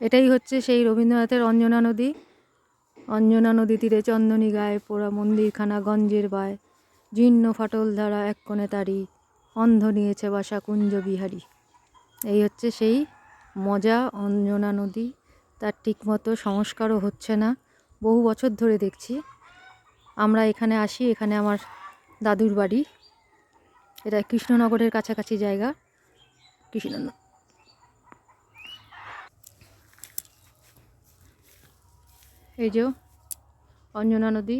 এটাই হচ্ছে সেই রবীন্দ্রনাথের অঞ্জনা নদী। অঞ্জনা নদী তীরে চন্দনী গায়ে পোড়া মন্দিরখানা গঞ্জের বায়। জীর্ণ ফাটল ধারা এক কোণে তারি, অন্ধ নিয়েছে বাসা কুঞ্জ বিহারী। এই হচ্ছে সেই মজা অঞ্জনা নদী। তার ঠিকমতো সংস্কারও হচ্ছে না। বহু বছর ধরে দেখছি। আমরা এখানে আসি, এখানে আমার দাদুর বাড়ি। এটা কৃষ্ণনগরের কাছাকাছি জায়গা। কৃষ্ণ এই যে অঞ্জনা নদী।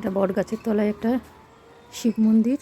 এটা বট গাছের তলায় একটা শিব মন্দির।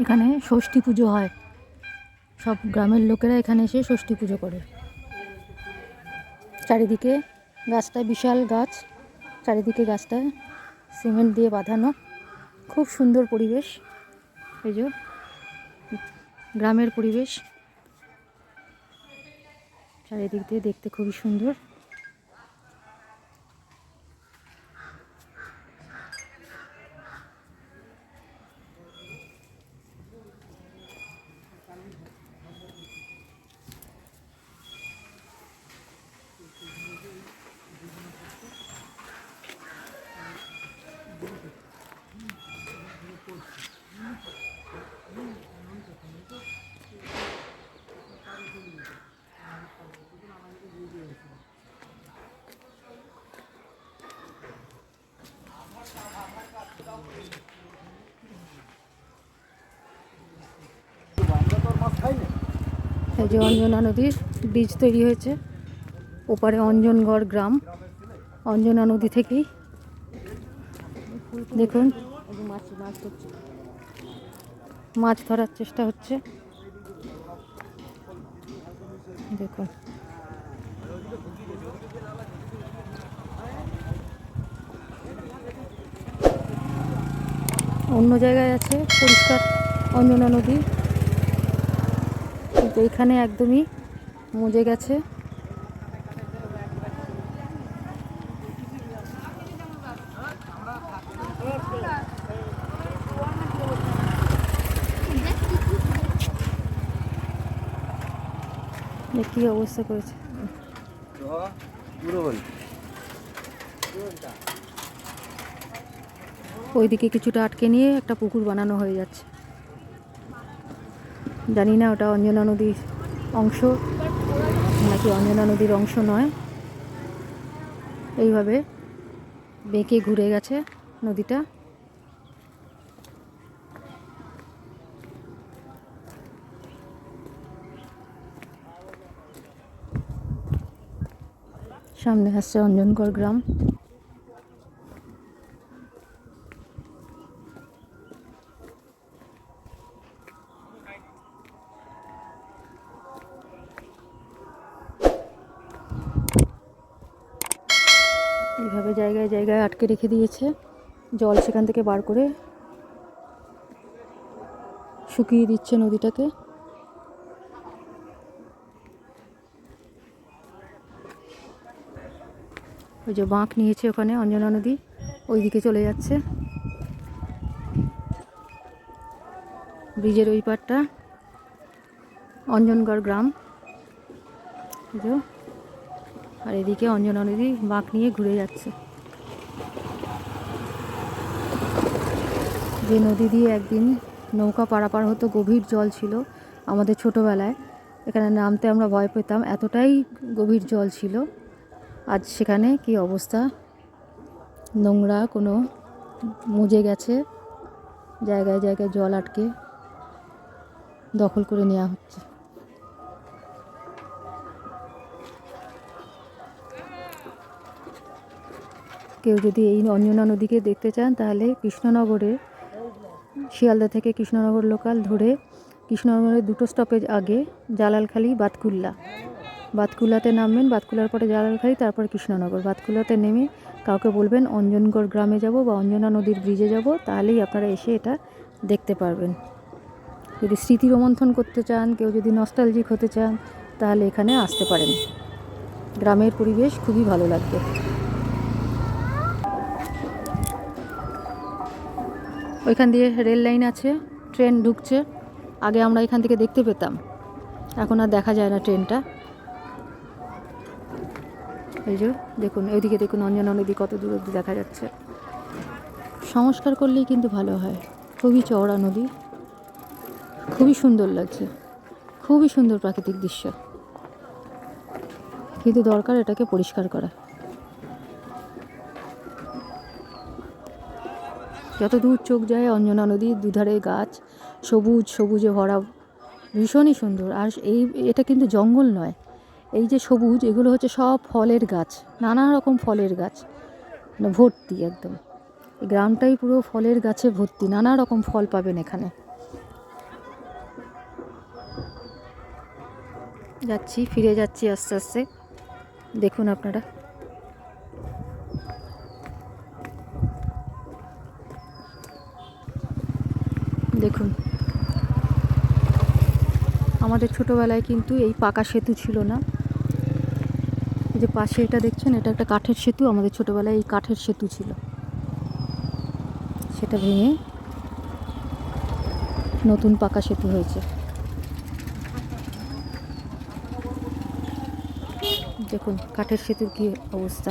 এখানে ষষ্ঠী পুজো হয়। সব গ্রামের লোকেরা এখানে এসে ষষ্ঠী পুজো করে। চারিদিকে গাছটা বিশাল গাছ, চারিদিকে গাছটা সিমেন্ট দিয়ে বাঁধানো। খুব সুন্দর পরিবেশ। এই যে গ্রামের পরিবেশ। চারিদিক দিয়ে দেখতে খুবই সুন্দর। এই যে অঞ্জনা নদীর ব্রিজ তৈরি হয়েছে। ওপারে অঞ্জনগড় গ্রাম। অঞ্জনা নদী থেকেই। দেখুন। মাছ ধরার চেষ্টা হচ্ছে। দেখুন। অন্য জায়গায় আছে পরিষ্কার অঞ্জনা নদী। তো এখানে একদমই মজে গেছে। কি অবস্থা করেছে। ওইদিকে কিছুটা আটকে নিয়ে একটা পুকুর বানানো হয়ে যাচ্ছে। জানি না ওটা অঞ্জনা নদীর অংশ, নাকি অঞ্জনা নদীর অংশ নয়। এইভাবে বেঁকে ঘুরে গেছে নদীটা। সামনে আসছে অঞ্জনগড় গ্রাম। জায়গায় জায়গায় আটকে রেখে দিয়েছে। জল সেখান থেকে বার করে শুকিয়ে দিচ্ছে নদীটাকে। ওই যে বাঁক নিয়েছে ওখানে, অঞ্জনা নদী। ওইদিকে চলে যাচ্ছে। ব্রিজের ওই পারটা অঞ্জনগড় গ্রাম। আর এদিকে অঞ্জনা নদী বাঁক নিয়ে ঘুরে যাচ্ছে। যে নদী দিয়ে একদিন নৌকা পারাপার হতো, গভীর জল ছিল আমাদের ছোটোবেলায়। এখানে নামতে আমরা ভয় পেতাম, এতটাই গভীর জল ছিল। আজ সেখানে কি অবস্থা? নোংরা, কোনো মুজে গেছে, জায়গায় জায়গায় জল আটকে দখল করে নেওয়া হচ্ছে। কেউ যদি এই অঞ্জনা নদীকে দেখতে চান, তাহলে কৃষ্ণনগরে শিয়ালদা থেকে কৃষ্ণনগর লোকাল ধরে কৃষ্ণনগরের দুটো স্টপেজ আগে জালালখালি, বাতকুল্লা। বাতকুল্লাতে নামবেন, বাতকুল্লার পরে জালালখালি, তারপর কৃষ্ণনগর। বাতকুল্লাতে নেমে কাউকে বলবেন, অঞ্জনগড় গ্রামে যাব বা অঞ্জনা নদীর ব্রিজে যাব তাহলেই আপনারা এসে এটা দেখতে পারবেন। যদি স্মৃতি রোমন্থন করতে চান, কেউ যদি নস্টালজিক হতে চান, তাহলে এখানে আসতে পারেন। গ্রামের পরিবেশ খুবই ভালো লাগবে। ওইখান দিয়ে রেল লাইন আছে, ট্রেন ঢুকছে। আগে আমরা এখান থেকে দেখতে পেতাম। এখন আর দেখা যায় না ট্রেনটা। এই যে, দেখুন, ওইদিকে দেখুন, অঞ্জনা নদী কত দূর অব্দি দেখা যাচ্ছে। সংস্কার করলেই কিন্তু ভালো হয়। খুবই চওড়া নদী। খুবই সুন্দর লাগছে। খুবই সুন্দর প্রাকৃতিক দৃশ্য। কিন্তু দরকার এটাকে পরিষ্কার করা। যত দূর চোখ যায় অঞ্জনা নদীর দুধারে গাছ, সবুজ, সবুজে ভরা, ভীষণই সুন্দর। আর এই, এটা কিন্তু জঙ্গল নয়। এই যে সবুজ, এগুলো হচ্ছে সব ফলের গাছ, নানা রকম ফলের গাছ মানে ভর্তি একদম। গ্রামটাই পুরো ফলের গাছে ভর্তি, নানা রকম ফল পাবেন এখানে। যাচ্ছি, ফিরে যাচ্ছি আস্তে আস্তে। দেখুন আপনারা। দেখুন। আমাদের ছোটোবেলায় কিন্তু এই পাকা সেতু ছিল না। এই যে পাশে এটা দেখছেন, এটা একটা কাঠের সেতু, আমাদের ছোটোবেলায় এই কাঠের সেতু ছিল। সেটা ভেঙে নতুন পাকা সেতু হয়েছে। দেখুন, কাঠের সেতুর কী অবস্থা।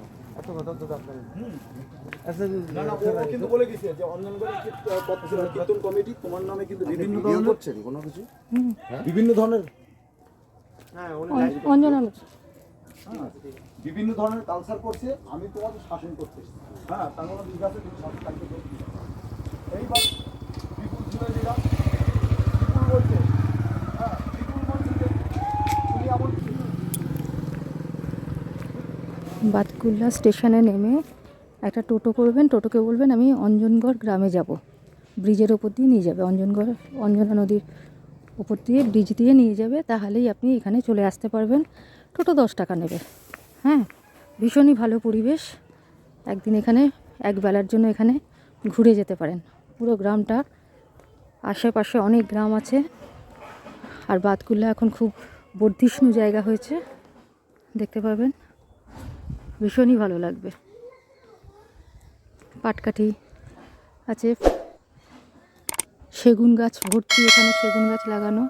বিভিন্ন ধরনের কোনো বিভিন্ন ধরনের কালচার করছে আমি তোমাদের শাসন করতে হ্যাঁ তার বুঝতে পারছ তুমি শাসন এইবার বিপুল বলছে হ্যাঁ বিপুল বলছে যে তুমি এমন বাতকুল্লা স্টেশনে নেমে একটা টোটো করবেন, টোটোকে বলবেন, আমি অঞ্জনগড় গ্রামে যাব। ব্রিজের ওপর দিয়ে নিয়ে যাবে। অঞ্জনগড়, অঞ্জনা নদীর ওপর দিয়ে ব্রিজ দিয়ে নিয়ে যাবে, তাহলেই আপনি এখানে চলে আসতে পারবেন। টোটো দশ টাকা নেবে। হ্যাঁ ভীষণই ভালো পরিবেশ। একদিন এখানে, এক বেলার জন্য এখানে ঘুরে যেতে পারেন। পুরো গ্রামটা, আশেপাশে অনেক গ্রাম আছে। আর বাতকুল্লা এখন খুব বর্ধিষ্ণু জায়গা হয়েছে। দেখতে পাবেন। ভীষণই ভালো লাগবে। পাটকাঠি আছে। সেগুন গাছ ভর্তি এখানে সেগুন গাছ লাগানো।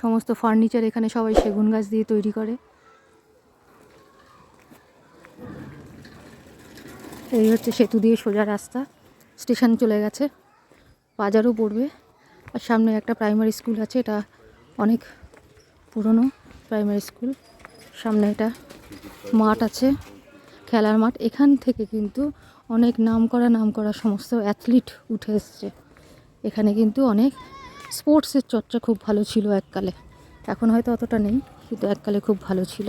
সমস্ত ফার্নিচার এখানে সবাই সেগুন গাছ দিয়ে তৈরি করে। এই হচ্ছে সেতু দিয়ে সোজা রাস্তা। স্টেশন চলে গেছে। বাজারও পড়বে। আর সামনে একটা প্রাইমারি স্কুল আছে। এটা অনেক পুরনো প্রাইমারি স্কুল। সামনে এটা মাঠ আছে, খেলার মাঠ। এখান থেকে কিন্তু অনেক নাম করা নাম করা সমস্ত অ্যাথলিট উঠে এসছে। এখানে কিন্তু অনেক স্পোর্টসের চর্চা খুব ভালো ছিল এককালে। এখন হয়তো অতটা নেই, কিন্তু এককালে খুব ভালো ছিল।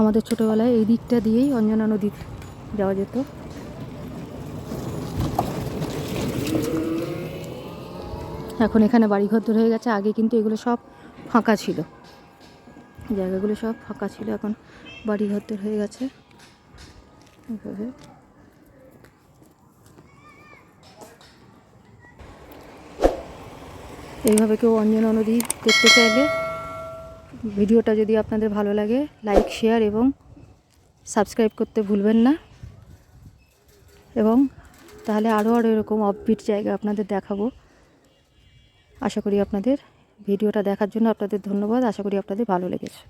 আমাদের ছোটোবেলায় এই দিকটা দিয়েই অঞ্জনা নদী যাওয়া যেত। এখন এখানে বাড়িঘর দূর হয়ে গেছে, আগে কিন্তু এগুলো সব ফাঁকা ছিল। জায়গাগুলো সব ফাঁকা ছিল, এখন বাড়িঘর দূর হয়ে গেছে। এইভাবে এইভাবে কেউ অঞ্জনা নদী দেখতে চাইলে ভিডিওটা যদি আপনাদের ভালো লাগে, লাইক, শেয়ার এবং সাবস্ক্রাইব করতে ভুলবেন না। এবং তাহলে আরও আরও এরকম অফবিট জায়গা আপনাদের দেখাবো। আশা করি আপনাদের ভিডিওটা দেখার জন্য আপনাদের ধন্যবাদ। আশা করি আপনাদের ভালো লেগেছে।